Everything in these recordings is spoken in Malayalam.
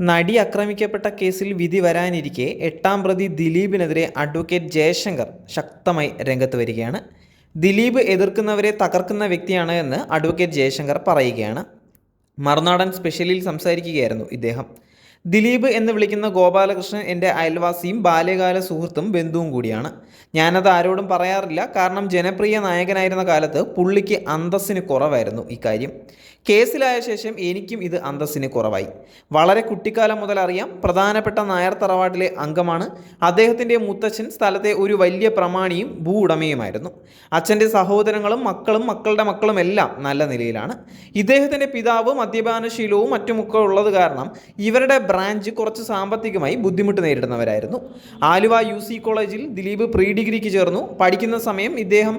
നടി ആക്രമിക്കപ്പെട്ട കേസിൽ വിധി വരാനിരിക്കെ എട്ടാം പ്രതി ദിലീപിനെതിരെ അഡ്വക്കേറ്റ് ജയശങ്കർ ശക്തമായി രംഗത്ത് വരികയാണ്. ദിലീപ് എതിർക്കുന്നവരെ തകർക്കുന്ന വ്യക്തിയാണ് എന്ന് അഡ്വക്കേറ്റ് ജയശങ്കർ പറയുകയാണ്. മറുനാടൻ സ്പെഷ്യലിൽ സംസാരിക്കുകയായിരുന്നു ഇദ്ദേഹം. ദിലീപ് എന്ന് വിളിക്കുന്ന ഗോപാലകൃഷ്ണൻ എന്റെ അയൽവാസിയും ബാല്യകാല സുഹൃത്തും ബന്ധുവും കൂടിയാണ്. ഞാനത് ആരോടും പറയാറില്ല. കാരണം ജനപ്രിയ നായകനായിരുന്ന കാലത്ത് പുള്ളിക്ക് അന്തസ്സിന് കുറവായിരുന്നു ഇക്കാര്യം കേസിലായ ശേഷം എനിക്കും ഇത് അന്തസ്സിന് കുറവായി. വളരെ കുട്ടിക്കാലം മുതൽ അറിയാം പ്രധാനപ്പെട്ട നായർ തറവാട്ടിലെ അംഗമാണ്. അദ്ദേഹത്തിന്റെ മുത്തച്ഛൻ സ്ഥലത്തെ ഒരു വലിയ പ്രമാണിയും ഭൂ ഉടമയുമായിരുന്നു അച്ഛന്റെ സഹോദരങ്ങളും മക്കളും മക്കളുടെ മക്കളും എല്ലാം നല്ല നിലയിലാണ്. ഇദ്ദേഹത്തിന്റെ പിതാവ് മദ്യപാനശീലവും മറ്റുമൊക്കെ ഉള്ളത് കാരണം ഇവരുടെ ബ്രാഞ്ച് കുറച്ച് സാമ്പത്തികമായി ബുദ്ധിമുട്ട് നേരിടുന്നവരായിരുന്നു. ആലുവ യു സി കോളേജിൽ ദിലീപ് പ്രീ ഡിഗ്രിക്ക് ചേർന്നു. പഠിക്കുന്ന സമയം ഇദ്ദേഹം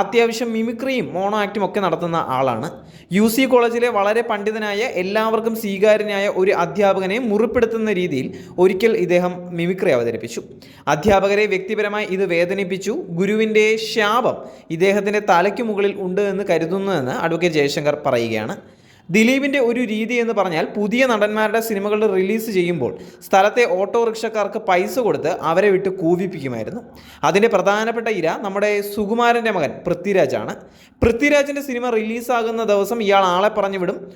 അത്യാവശ്യം മിമിക്രിയും മോണോ ആക്റ്റും ഒക്കെ നടത്തുന്ന ആളാണ്. യു സി കോളേജിലെ വളരെ പണ്ഡിതനായ എല്ലാവർക്കും സ്വീകാര്യനായ ഒരു അധ്യാപകനെ മുറിപ്പെടുത്തുന്ന രീതിയിൽ ഒരിക്കൽ ഇദ്ദേഹം മിമിക്രി അവതരിപ്പിച്ചു. അധ്യാപകരെ വ്യക്തിപരമായി ഇത് വേദനിപ്പിച്ചു. ഗുരുവിന്റെ ശാപം ഇദ്ദേഹത്തിന്റെ തലയ്ക്ക് മുകളിൽ ഉണ്ട് എന്ന് കരുതുന്നുവെന്ന് അഡ്വക്കേറ്റ് ജയശങ്കർ പറയുകയാണ്. ദിലീപിന്റെ ഒരു രീതി എന്ന് പറഞ്ഞാൽ പുതിയ നടന്മാരുടെ സിനിമകൾ റിലീസ് ചെയ്യുമ്പോൾ സ്ഥലത്തെ ഓട്ടോറിക്ഷക്കാർക്ക് പൈസ കൊടുത്ത് അവരെ വിട്ട് കൂവിപ്പിക്കുമായിരുന്നു. അതിന്റെ പ്രധാനപ്പെട്ട ഇര നമ്മുടെ സുകുമാരന്റെ മകൻ പൃഥ്വിരാജാണ്. പൃഥ്വിരാജിന്റെ സിനിമ റിലീസാകുന്ന ദിവസം ഇയാൾ ആളെ പറഞ്ഞു വിടും.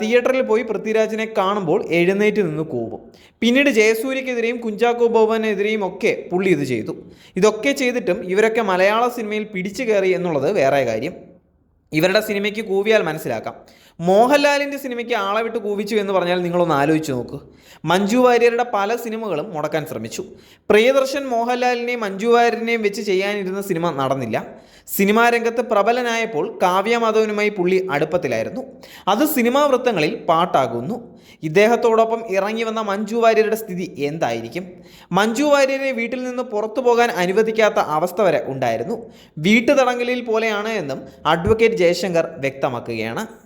തിയേറ്ററിൽ പോയി പൃഥ്വിരാജിനെ കാണുമ്പോൾ എഴുന്നേറ്റ് നിന്ന് കൂവും. പിന്നീട് ജയസൂര്യക്കെതിരെയും കുഞ്ചാക്കോ ബോബനെതിരെയും ഒക്കെ പുള്ളി ഇത് ചെയ്തു. ഇതൊക്കെ ചെയ്തിട്ടും ഇവരൊക്കെ മലയാള സിനിമയിൽ പിടിച്ചു കയറി എന്നുള്ളത് വേറെ കാര്യം. ഇവരുടെ സിനിമയ്ക്ക് കൂവിയാൽ മനസ്സിലാക്കാം. മോഹൻലാലിന്റെ സിനിമയ്ക്ക് ആളെ വിട്ട് കൂവിച്ചു എന്ന് പറഞ്ഞാൽ നിങ്ങളൊന്ന് ആലോചിച്ച് നോക്ക്. മഞ്ജു വാര്യരുടെ പല സിനിമകളും മുടക്കാൻ ശ്രമിച്ചു. പ്രിയദർശൻ മോഹൻലാലിനെയും മഞ്ജു വാര്യരിനെയും വെച്ച് ചെയ്യാനിരുന്ന സിനിമ നടന്നില്ല. സിനിമാ രംഗത്ത് പ്രബലനായപ്പോൾ കാവ്യമാധവനുമായി പുള്ളി അടുപ്പത്തിലായിരുന്നു. അത് സിനിമാ വൃത്തങ്ങളിൽ പാട്ടാകുന്നു. ഇദ്ദേഹത്തോടൊപ്പം ഇറങ്ങി വന്ന മഞ്ജു വാര്യരുടെ സ്ഥിതി എന്തായിരിക്കും? മഞ്ജു വാര്യരെ വീട്ടിൽ നിന്ന് പുറത്തു പോകാൻ അനുവദിക്കാത്ത അവസ്ഥ വരെ ഉണ്ടായിരുന്നു. വീട്ടുതടങ്കലിൽ പോലെയാണ് എന്നും അഡ്വക്കേറ്റ് ജയശങ്കർ വ്യക്തമാക്കുകയാണ്.